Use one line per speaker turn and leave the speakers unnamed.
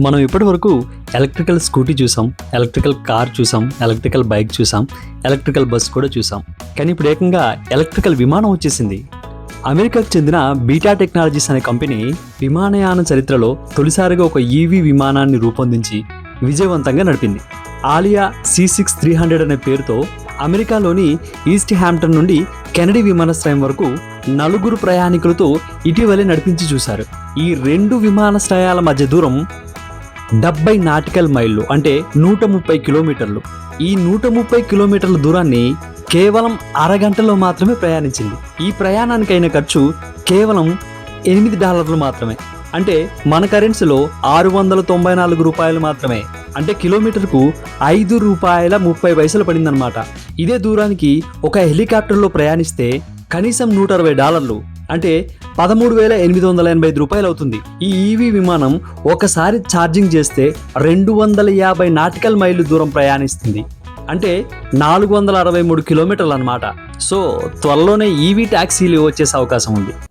మనం ఇప్పటి వరకు ఎలక్ట్రికల్ స్కూటీ చూసాం ఎలక్ట్రికల్ కార్ చూసాం ఎలక్ట్రికల్ బైక్ చూసాం ఎలక్ట్రికల్ బస్ కూడా చూసాం. కానీ ఇప్పుడు ఏకంగా ఎలక్ట్రికల్ విమానం వచ్చేసింది. అమెరికాకు చెందిన బీటా టెక్నాలజీస్ అనే కంపెనీ విమానయాన చరిత్రలో తొలిసారిగా ఒక ఈవీ విమానాన్ని రూపొందించి విజయవంతంగా నడిపింది. Alia C six three hundred అనే పేరుతో అమెరికాలోని ఈస్ట్ హ్యాంప్టన్ నుండి కెనడీ విమానాశ్రయం వరకు నలుగురు ప్రయాణికులతో ఇటీవలే నడిపించి చూశారు. ఈ రెండు విమానాశ్రయాల మధ్య దూరం డెబ్బై నాటికల్ మైళ్ళు అంటే నూట ముప్పై కిలోమీటర్లు. ఈ నూట ముప్పై కిలోమీటర్ల దూరాన్ని కేవలం అరగంటలో మాత్రమే ప్రయాణించింది. ఈ ప్రయాణానికైన ఖర్చు కేవలం ఎనిమిది డాలర్లు మాత్రమే. అంటే మన కరెన్సీలో ఆరు వందల తొంభై నాలుగు రూపాయలు మాత్రమే. అంటే కిలోమీటర్కు ఐదు రూపాయల ముప్పై పైసలు పడిందనమాట ఇదే దూరానికి ఒక హెలికాప్టర్లో ప్రయాణిస్తే కనీసం నూట అరవై డాలర్లు. అంటే పదమూడు వేల ఎనిమిది వందల ఎనభై ఐదు రూపాయలు అవుతుంది ఈ ఈవీ విమానం ఒకసారి ఛార్జింగ్ చేస్తే రెండు వందల యాభై నాటికల్ మైళ్ళు దూరం ప్రయాణిస్తుంది. అంటే నాలుగు వందల అరవై మూడు కిలోమీటర్లు అనమాట సో త్వరలోనే ఈవీ ట్యాక్సీలు వచ్చేసే అవకాశం ఉంది.